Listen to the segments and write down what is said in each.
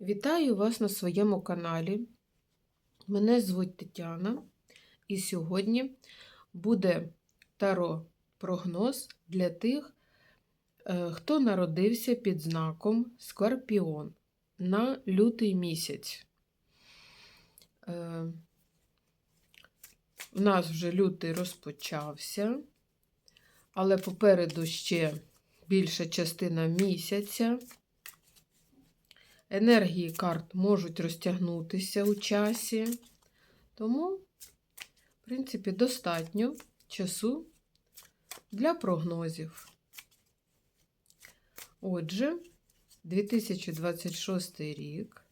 Вітаю вас на своєму каналі. Мене звуть Тетяна, і сьогодні буде таро прогноз для тих, е, хто народився під знаком Скорпіон на лютий місяць. Е, У нас вже лютий розпочався, але попереду ще більша частина місяця. Енергії карт можуть розтягнутися у часі, тому, в принципі, достатньо часу для прогнозів. Отже, 2026 рік.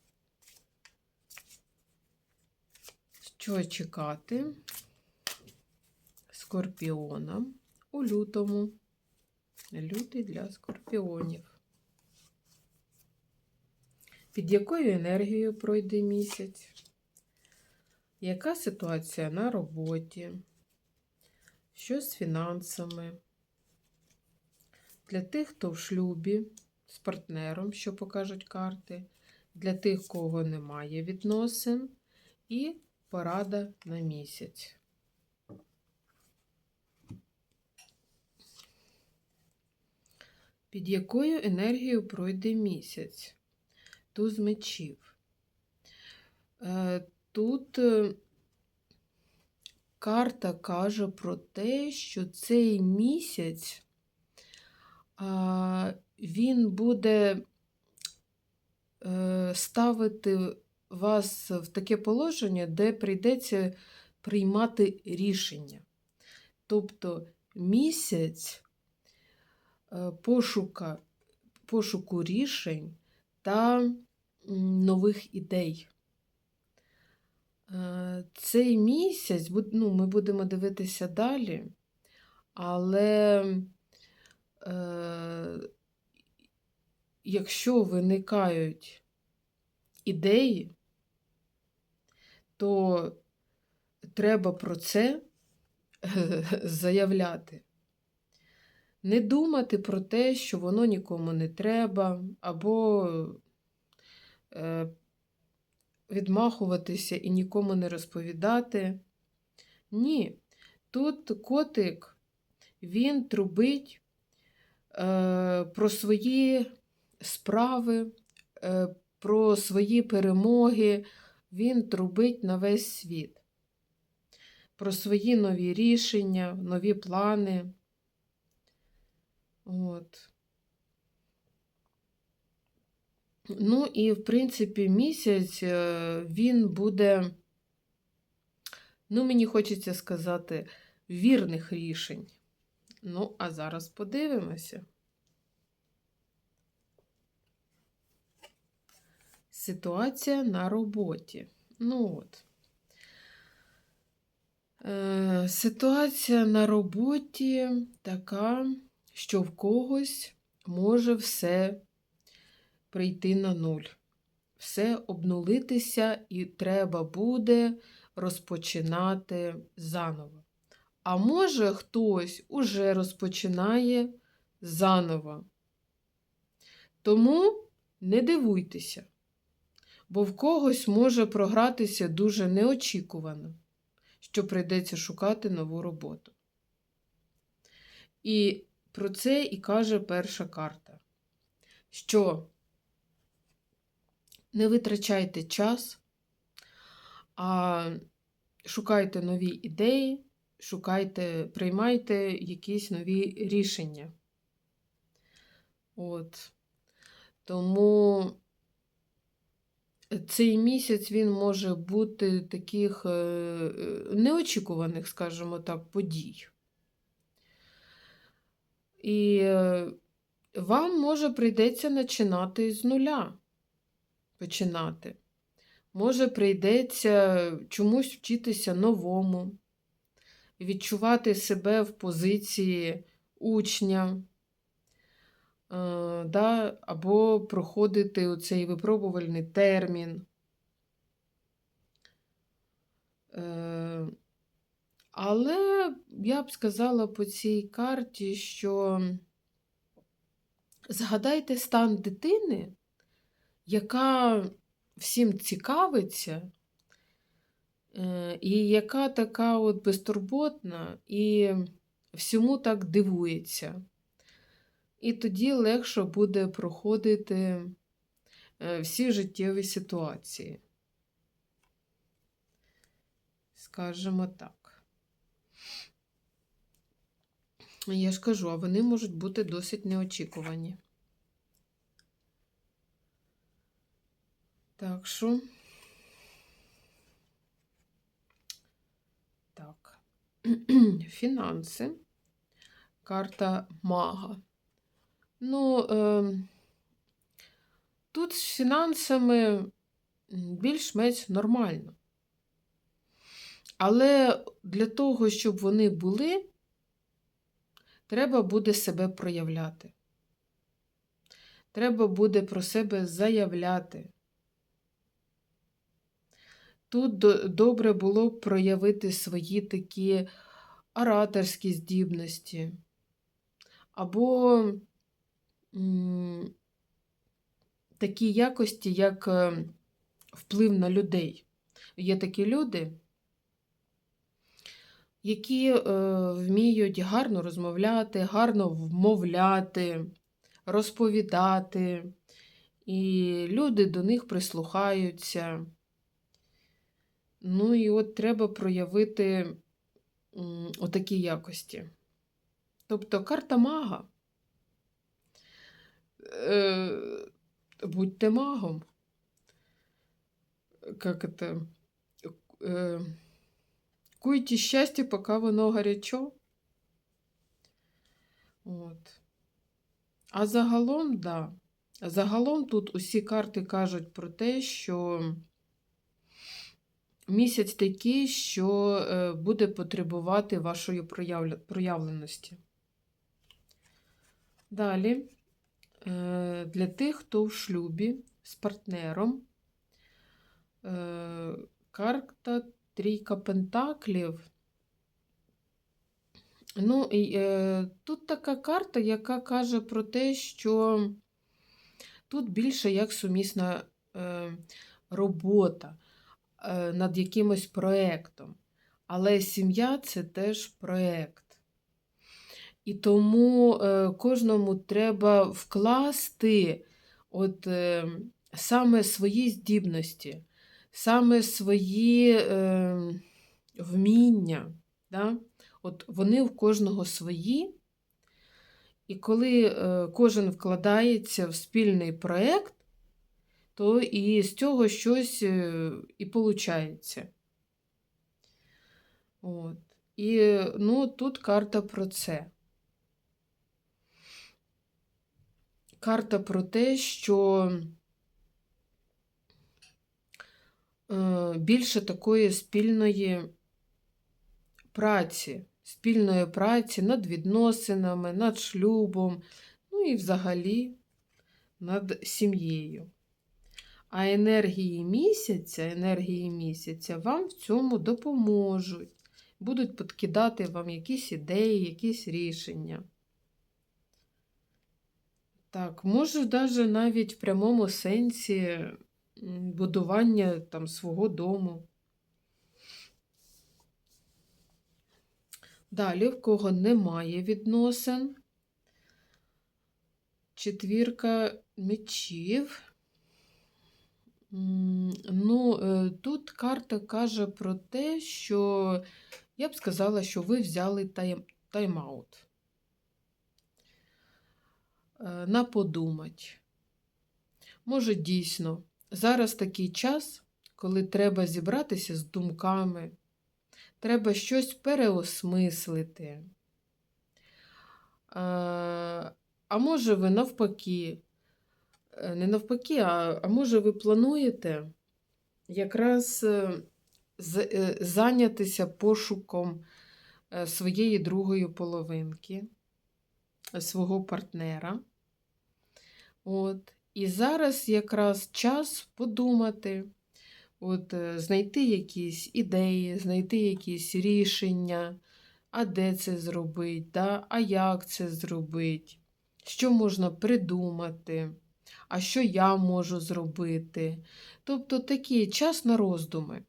Що чекати скорпіонам у лютому? Лютий для скорпіонів. Під якою енергією пройде місяць? Яка ситуація на роботі? Що з фінансами? Для тих, хто в шлюбі з партнером, що покажуть карти, для тих, кого немає відносин, і порада на місяць. Під якою енергією пройде місяць? Туз мечів. Е, Тут е, карта каже про те, що цей місяць він буде е, ставити вас в таке положення, де прийдеться приймати рішення. Тобто місяць пошука, пошуку рішень та нових ідей. Е, Цей місяць, ну, ми будемо дивитися далі, але е, якщо виникають ідеї, то треба про це заявляти. Не думати про те, що воно нікому не треба, або відмахуватися і нікому не розповідати. Ні, тут котик, він трубить е, про свої справи, е, про свої перемоги, він трубить на весь світ. Про свої нові рішення, нові плани. От. Ну і, в принципі, місяць е, він буде, ну, мені хочеться сказати, вірних рішень. Ну, а зараз подивимося. Ситуація на роботі. Ну от. Е, Ситуація на роботі така, що в когось може все прийти на нуль. Все обнулитися і треба буде розпочинати заново. А може хтось уже розпочинає заново. Тому не дивуйтеся, бо в когось може програтися дуже неочікувано, що прийдеться шукати нову роботу. І про це і каже перша карта, що не витрачайте час, а шукайте нові ідеї, шукайте, приймайте якісь нові рішення. От. Тому цей місяць він може бути таких е, е, неочікуваних, скажімо так, подій. І е, вам може прийдеться починати з нуля починати. Може, прийдеться чомусь вчитися новому, відчувати себе в позиції учня, е, да, або проходити цей випробувальний термін. Е, Але я б сказала по цій карті, що згадайте стан дитини, яка всім цікавиться, е, і яка така от безтурботна і всьому так дивується. І тоді легше буде проходити е, всі життєві ситуації. Скажімо так. Я ж кажу, а вони можуть бути досить неочікувані. Так що. Так. Фінанси. Карта мага. Ну, е, тут з фінансами більш-менш нормально. Але для того, щоб вони були, треба буде себе проявляти. Треба буде про себе заявляти. Тут добре було б проявити свої такі ораторські здібності, або м, такі якості, як е, вплив на людей. Є такі люди, які е, вміють гарно розмовляти, гарно вмовляти, розповідати, і люди до них прислухаються. Ну і от треба проявити отакі якості. Тобто карта мага. Е, будьте магом. Как это? Е, куйте щастя, поки воно гарячо. От. А загалом, да. Загалом тут усі карти кажуть про те, що місяць такий, що е, буде потребувати вашої проявленості. Далі, е, для тих, хто в шлюбі з партнером, е, карта Трійка Пентаклів. Ну, і, тут така карта, яка каже про те, що тут більше як сумісна робота над якимось проєктом. Але сім'я це теж проєкт. І тому е, кожному треба вкласти от, е, саме свої здібності, саме свої е, вміння. Да? От вони в кожного свої. І коли е, кожен вкладається в спільний проєкт, то і з цього щось е, і виходить. От. І ну, тут карта про це. Карта про те, що е, більше такої спільної праці, спільної праці над відносинами, над шлюбом, ну і взагалі над сім'єю. А енергії місяця, енергії місяця вам в цьому допоможуть. Будуть підкидати вам якісь ідеї, якісь рішення. Так, може, навіть навіть в прямому сенсі будування там свого дому. Далі, в кого немає відносин, четвірка мечів. Ну, е, тут карта каже про те, що я б сказала, що ви взяли тайм, тайм-аут. Е, На подумать. Може, дійсно, зараз такий час, коли треба зібратися з думками, треба щось переосмислити. Е, А може, ви навпаки, не навпаки, а, а може, ви плануєте якраз е, е, зайнятися пошуком е, своєї другої половинки, е, свого партнера. От. І зараз якраз час подумати, от, е, знайти якісь ідеї, знайти якісь рішення, а де це зробити, да? а як це зробити, що можна придумати. А що я можу зробити. Тобто такий час на роздуми.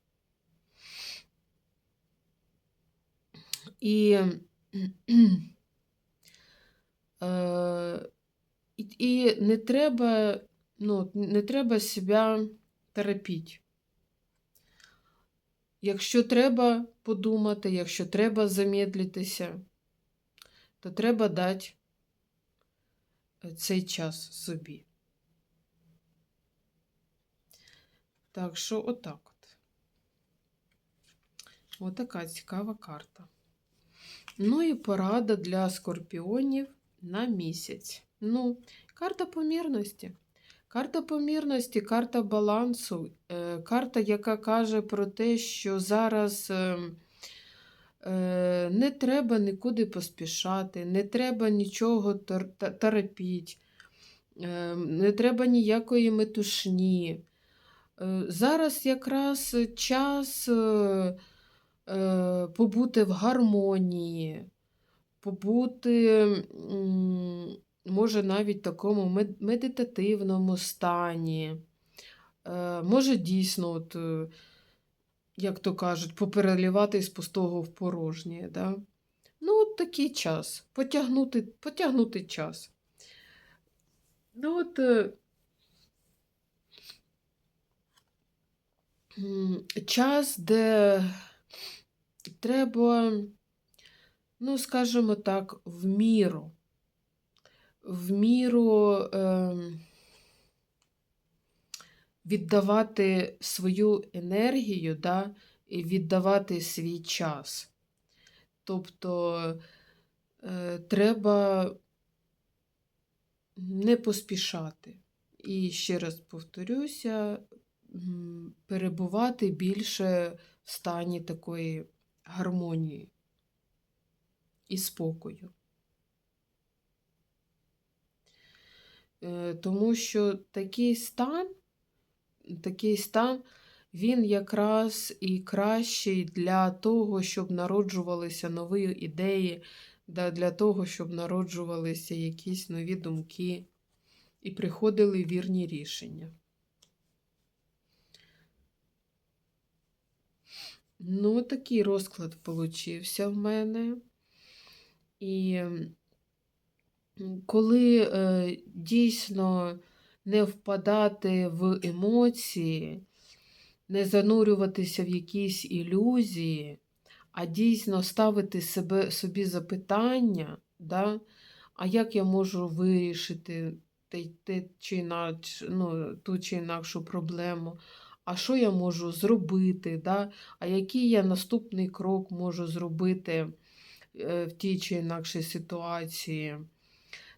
І, е, і, не треба, ну, не треба себе терапіть. Якщо треба подумати, якщо треба замедлитися, то треба дати е, цей час собі. Так що отак от. Отака цікава карта. Ну і порада для скорпіонів на місяць. Ну, карта помірності. Карта помірності, карта балансу, е, карта, яка каже про те, що зараз е, е, не треба нікуди поспішати, не треба нічого е, не треба ніякої метушні. Е, Зараз якраз час е, е, побути в гармонії, побути, може, навіть в такому медитативному стані. Може, дійсно, от, як то кажуть, поперелівати з пустого в порожнє. Да? Ну, от такий час. Потягнути, потягнути час. Ну, от, е, м, час, де треба, ну, скажімо так, в міру. В міру ем, віддавати свою енергію, да, і віддавати свій час. Тобто е, треба не поспішати. І ще раз повторюся, перебувати більше в стані такої гармонії і спокою. Е, Тому що такий стан, такий стан, він якраз і кращий для того, щоб народжувалися нові ідеї, для того, щоб народжувалися якісь нові думки і приходили вірні рішення. Ну, такий розклад получився в мене. І коли е, дійсно не впадати в емоції, не занурюватися в якісь ілюзії, а дійсно ставити себе, собі запитання, да? а як я можу вирішити те, те, чи інач, ну, ту чи інакшу проблему, а що я можу зробити, да? а який я наступний крок можу зробити е, в тій чи інакшій ситуації,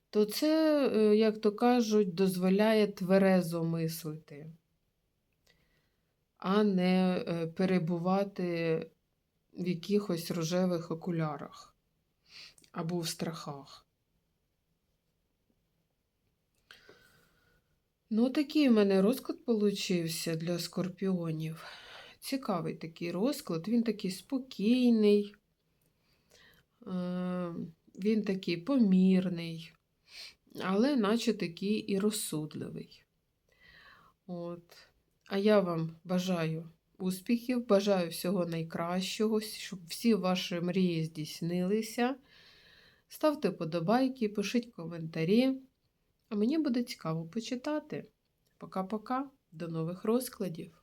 то це, е, як то кажуть, дозволяє тверезо мислити, а не е, перебувати в якихось рожевих окулярах або в страхах. Ну, такий в мене розклад получився для скорпіонів. Цікавий такий розклад, він такий спокійний, е, він такий помірний, але наче такий і розсудливий. От. А я вам бажаю успіхів, бажаю всього найкращого, щоб всі ваші мрії здійснилися. Ставте подобайки, пишіть коментарі. А мені буде цікаво почитати. Пока-пока, до нових розкладів!